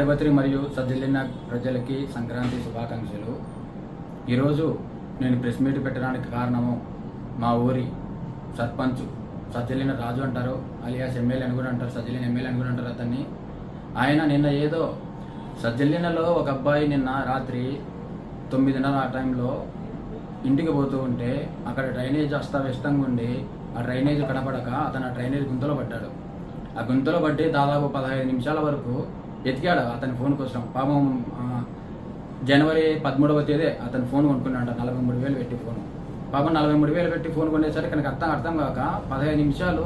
తాడిపత్రి మరియు సజ్జలిన ప్రజలకి సంక్రాంతి శుభాకాంక్షలు. ఈరోజు నేను ప్రెస్ మీట్ పెట్టడానికి కారణము మా ఊరి సర్పంచ్ సజ్జలిన రాజు అంటారు అలియాస్ ఎమ్మెల్యే అని కూడా అంటారు సజ్జలిన ఎమ్మెల్యే అని కూడా అంటారు అతన్ని. ఆయన నిన్న ఏదో సజ్జలినలో ఒక అబ్బాయి నిన్న రాత్రి తొమ్మిదిన్నర ఆ టైంలో ఇంటికి పోతూ ఉంటే అక్కడ డ్రైనేజ్ అస్తవ్యస్తంగా ఉండి ఆ డ్రైనేజ్ కనపడక అతను ఆ డ్రైనేజ్ గుంతలో పడ్డాడు. ఆ గుంతలో పట్టి దాదాపు పదహైదు నిమిషాల వరకు ఎతికాడు. అతని ఫోన్ కోసం పాపం జనవరి పదమూడవ తేదీ అతను ఫోన్ కొనుక్కున్నాడు నలభై మూడు వేలు పెట్టి ఫోన్ పాపం నలభై మూడు వేలు పెట్టి ఫోన్ కొనేసరికి కనుక అర్థం అర్థం కాక పదహైదు నిమిషాలు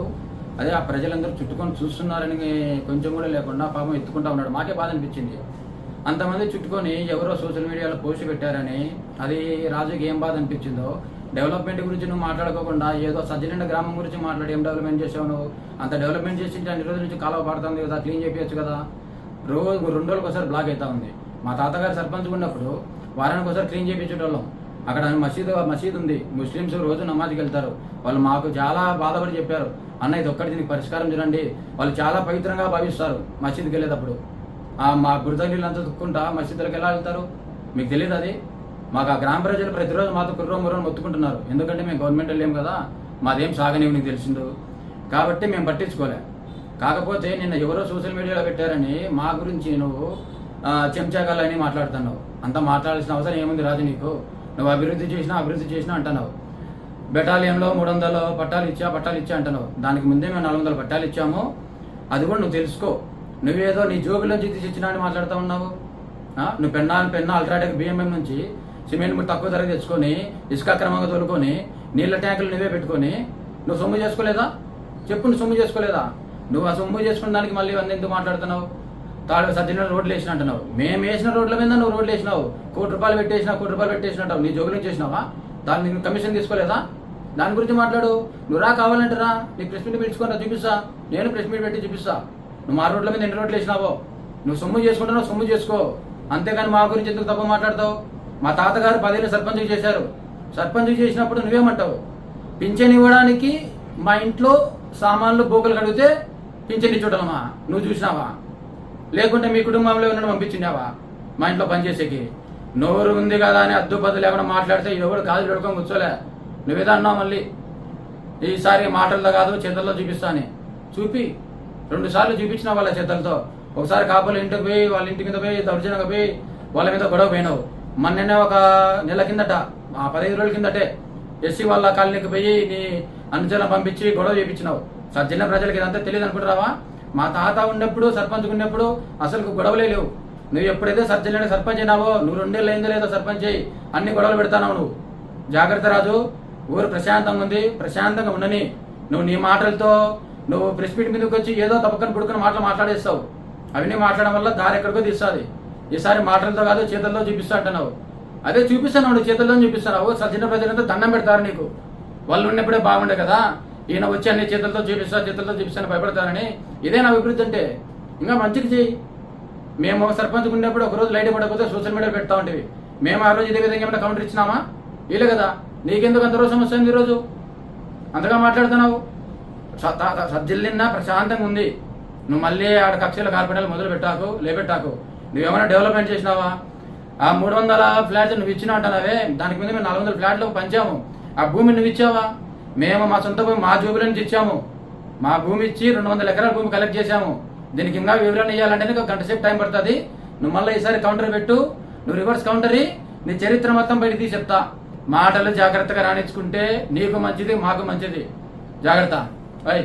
అదే ఆ ప్రజలందరూ చుట్టుకొని చూస్తున్నారని కొంచెం కూడా లేకుండా పాపం ఎత్తుకుంటా ఉన్నాడు. మాకే బాధ అనిపించింది. అంతమంది చుట్టుకొని ఎవరో సోషల్ మీడియాలో పోస్ట్ పెట్టారని అది రాజుకి ఏం బాధ అనిపించిందో? డెవలప్మెంట్ గురించి నువ్వు మాట్లాడుకోకుండా ఏదో సజ్జనిండ గ్రామం గురించి మాట్లాడి ఏం డెవలప్మెంట్ చేసావు నువ్వు? అంత డెవలప్మెంట్ చేసి అన్ని రోజుల నుంచి కాలువ పడుతుంది కదా క్లీన్ చేపించచ్చు కదా? రోజు రెండు రోజులకు ఒకసారి బ్లాక్ అవుతా ఉంది. మా తాతగారు సర్పంచ్ ఉన్నప్పుడు వారానికి ఒకసారి క్లీన్ చేయించేటోళ్ళం అక్కడ మసీదు మసీద్ ఉంది. ముస్లిమ్స్ రోజు నమాజ్కి వెళ్తారు. వాళ్ళు మాకు చాలా బాధపడి చెప్పారు. అన్న ఇది ఒక్కటి దీనికి పరిష్కారం చూడండి. వాళ్ళు చాలా పవిత్రంగా భావిస్తారు మసీద్కి వెళ్ళేటప్పుడు. ఆ మా బురద నీళ్ళంతా దుక్కుంటా మసీదులకు ఎలా వెళ్తారు? మీకు తెలియదు అది? మాకు ఆ గ్రామ ప్రజలు ప్రతిరోజు మాతో కుర్రం ముర్రం మొత్తుకుంటున్నారు. ఎందుకంటే మేము గవర్నమెంట్ వెళ్ళాం కదా. మాదేం సాగనివి నీకు తెలిసిందో కాబట్టి మేము పట్టించుకోలే. కాకపోతే నిన్న ఎవరో సోషల్ మీడియాలో పెట్టారని మా గురించి నువ్వు ఆ, చెంచాగాలని మాట్లాడుతున్నావు. అంత మాట్లాడాల్సిన అవసరం ఏముంది రాదు నీకు? నువ్వు అభివృద్ధి చేసినా అభివృద్ధి చేసినా అంటున్నావు. బెటాలియంలో మూడు వందలు పట్టాలు ఇచ్చా పట్టాలు ఇచ్చా అంటున్నావు. దానికి ముందే మేము నాలుగు వందల పట్టాలు ఇచ్చాము. అది కూడా నువ్వు తెలుసుకో. నువ్వేదో నీ జోబులోంచి జీతి తెచ్చినా అని మాట్లాడుతూ ఉన్నావు? నువ్వు పెన్నా పెన్నా అల్ట్రాటెక్ బిఎంఎం నుంచి సిమెంట్ ముట్ట తక్కువ ధర తెచ్చుకొని ఇసుక క్రమంగా తోలుకొని నీళ్ళ ట్యాంకులు నువ్వే పెట్టుకొని నువ్వు సొమ్ము చేసుకోలేదా? చెప్పు నువ్వు సొమ్ము చేసుకోలేదా? నువ్వు ఆ సొమ్ము చేసుకున్న దానికి మళ్ళీ వంద ఎందుకు మాట్లాడుతున్నావు? తాడు సజ్జన రోడ్లు వేసిన అంటున్నావు. మేము వేసిన రోడ్ల మీద నువ్వు రోడ్లు వేసినావు. కోటి రూపాయలు పెట్టేసినావు కోటి రూపాయలు పెట్టేసినట్టు నీ జోగులు చేసినావా దాన్ని నీకు కమిషన్ తీసుకోలేదా? దాని గురించి మాట్లాడు. నువ్వు రా కావాలంటే రా. నీ ప్రెస్ మీట్ పిలుచుకొని చూపిస్తా. నేను ప్రెస్ మీట్ పెట్టి చూపిస్తా. నువ్వు మా రోడ్ల మీద ఎన్ని రోడ్లు వేసినావో? నువ్వు సొమ్ము చేసుకుంటున్నావు సొమ్ము చేసుకో. అంతేగాని మా గురించి ఎందుకు తప్ప మాట్లాడతావు? మా తాతగారు పదేళ్ళు సర్పంచ్ చేశారు. సర్పంచ్ చేసినప్పుడు నువ్వేమంటావు? పింఛన్ ఇవ్వడానికి మా ఇంట్లో సామాన్లు బోకలు కడిగితే పింఛన్ ఇచ్చుటమా నువ్వు చూసినావా? లేకుంటే మీ కుటుంబంలో ఉన్న పంపించినావా మా ఇంట్లో పనిచేసేకి నోరు ఉంది కదా అని అద్దుపద్దులు లేకుండా మాట్లాడితే ఎవడు కాదు పెడుకొని కూర్చోలే. నువ్వేదో అన్నావు మళ్ళీ. ఈసారి మాటల్లో కాదు చేతల్లో చూపిస్తాను చూపి. రెండు సార్లు చూపించిన వాళ్ళ చేతలతో. ఒకసారి కాపులు ఇంటికి పోయి వాళ్ళ ఇంటి మీద పోయి దౌర్జన్యంగా పోయి వాళ్ళ మీద గొడవ పోయినావు. మొన్ననే ఒక నెల కిందట ఆ పదహైదు రోజుల కిందటే ఎస్సీ వాళ్ళ కాలనీకి పోయి నీ అనుచరణ పంపించి గొడవ చేయించినావు సో జిల్లా ప్రజలకు ఇదంతా తెలియదు అనుకుంటున్నావా? మా తాత ఉన్నప్పుడు సర్పంచ్ ఉన్నప్పుడు అసలు గొడవలే లేవు. నువ్వు ఎప్పుడైతే సర్జన్ సర్పంచ్ అయినావో నువ్వు రెండేళ్ళు అయిందో లేదో సర్పంచ్ అయ్యి అన్ని గొడవలు పెడతావు నువ్వు. జాగ్రత్త రాజు ఊరు ప్రశాంతంగా ఉంది ప్రశాంతంగా ఉండని నువ్వు నీ మాటలతో నువ్వు ప్రెస్ మీట్ మీదకి వచ్చి ఏదో తప్పకని పుడుకుని మాటలు మాట్లాడేస్తావు. అవన్నీ మాట్లాడడం వల్ల దారి ఎక్కడికో తీస్తుంది. ఈసారి మాటలతో కాదు చేతుల్లో చూపిస్తా అంటున్నావు. అదే చూపిస్తాను చేతుల్లో చూపిస్తున్నావు సజ్జన ప్రజలంతా దండం పెడతారు నీకు. వాళ్ళు ఉన్నప్పుడే బాగుండే కదా. ఈయన వచ్చి అన్ని చేతులతో చూపిస్తా చేతులతో చూపిస్తాను భయపడతానని ఇదే నా అభివృద్ధి అంటే. ఇంకా మంచిది చేయి మేము ఒక సర్పంచ్ ఉన్నప్పుడు ఒక రోజు లైట్ పడకపోతే సోషల్ మీడియా పెడతా ఉంటేవి. మేము ఆ రోజు ఇదే విధంగా ఏమైనా కౌంటర్ ఇచ్చినామా? వీలే కదా. నీకెందుకు అంత రోజు సమస్య ఉంది ఈరోజు? అంతగా మాట్లాడుతున్నావు? స- సజ్జిల్లిన్నా ప్రశాంతంగా ఉంది. నువ్వు మళ్ళీ ఆడ కక్షల కార్పెంటర్లు మొదలు పెట్టాకు లేపెట్టాకు. నువ్వేమైనా డెవలప్మెంట్ చేసినావా? ఆ మూడు వందల ఫ్లాట్స్ నువ్వు ఇచ్చినా అంటున్నావే. దానికి మీద మేము నాలుగు వందల ఫ్లాట్లు పంచాము. ఆ భూమి నువ్వు ఇచ్చావా? మేము మా సొంత భూమి మా జూబిలో నుంచి ఇచ్చాము మా భూమి ఇచ్చి రెండు వందల ఎకరాల భూమి కలెక్ట్ చేశాము. దీనికి ఇంకా వివరణ ఇవ్వాలంటే ఒక గంట సేపు టైం పడుతుంది. నువ్వు మళ్ళీ ఈసారి కౌంటర్ పెట్టు. నువ్వు రివర్స్ కౌంటర్ నీ చరిత్ర మొత్తం బయట తీసి చెప్తా. మాటలు జాగ్రత్తగా రాణించుకుంటే నీకు మంచిది మాకు మంచిది. జాగ్రత్త. బై